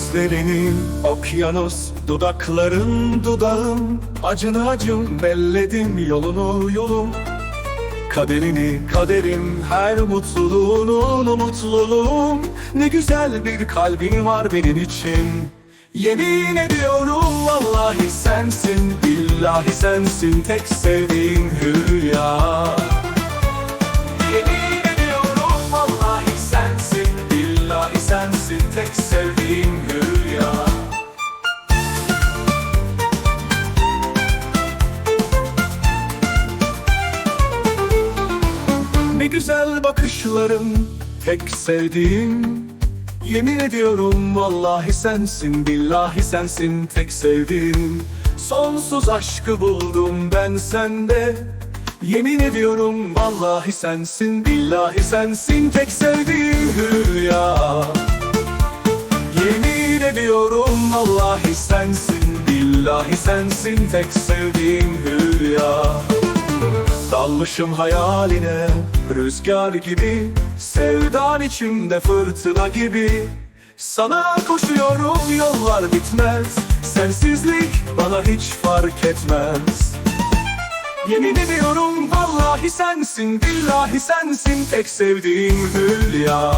Gözlerinin okyanus, dudakların dudağım. Acını acım belledim yolunu yolum. Kaderini kaderim her mutluluğunun mutluluğum Ne güzel bir kalbin var benim için. Yemin ediyorum vallahi sensin Billahi sensin tek sevdiğim hülya. Yemin ediyorum vallahi sensin Billahi sensin tek sevdiğim bakışların tek sevdiğim. Yemin ediyorum vallahi sensin billahi sensin tek sevdiğim. Sonsuz aşkı buldum ben sende. Yemin ediyorum vallahi sensin billahi sensin tek sevdiğim hülya. Yemin ediyorum vallahi sensin billahi sensin tek sevdiğim hülya. Dalmışım hayaline rüzgar gibi Sevdan içimde fırtına gibi. Sana koşuyorum yollar bitmez. Sensizlik bana hiç fark etmez. Yemin ediyorum vallahi sensin billahi sensin. Tek sevdiğim hülya.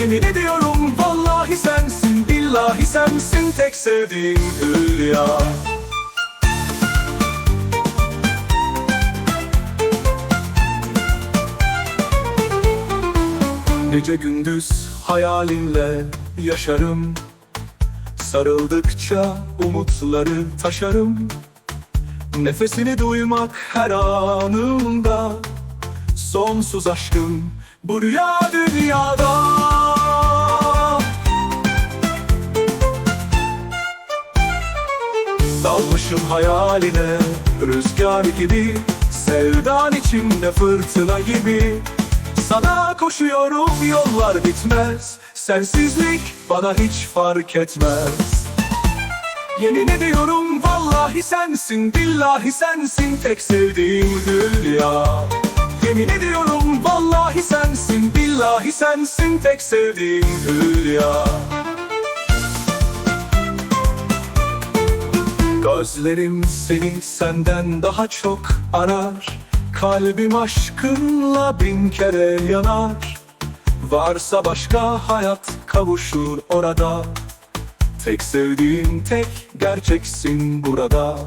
Yemin ediyorum vallahi sensin billahi sensin. Tek sevdiğim hülya Gece gündüz hayalinle yaşarım. Sarıldıkça umutları taşarım. Nefesini duymak her anımda. Sonsuz aşkım bu rüya dünyada. Dalmışım hayaline rüzgar gibi Sevdan içimde fırtına gibi Sana koşuyorum yollar bitmez. Sensizlik bana hiç fark etmez. Yemin ediyorum vallahi sensin billahi sensin. Tek sevdiğim hülya Yemin ediyorum vallahi sensin billahi sensin. Tek sevdiğim hülya Gözlerim seni senden daha çok arar Kalbim aşkınla bin kere yanar. Varsa başka hayat kavuşur orada. Tek sevdiğim tek gerçeksin burada.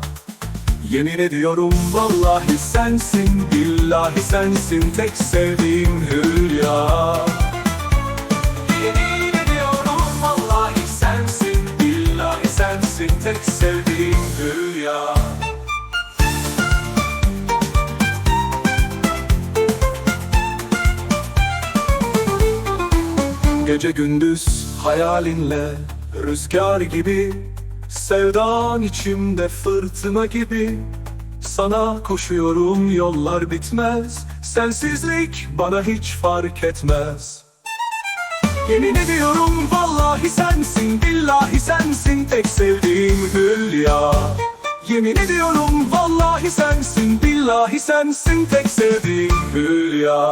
Yemin ediyorum vallahi sensin Billahi sensin tek sevdiğim hülya. Yemin ediyorum vallahi sensin Billahi sensin tek sevdiğim Gece gündüz hayalinle rüzgar gibi Sevdan içimde fırtına gibi. Sana koşuyorum yollar bitmez Sensizlik bana hiç fark etmez. Yemin ediyorum vallahi sensin billahi sensin tek sevdiğim hülya. Yemin ediyorum vallahi sensin billahi sensin tek sevdiğim hülya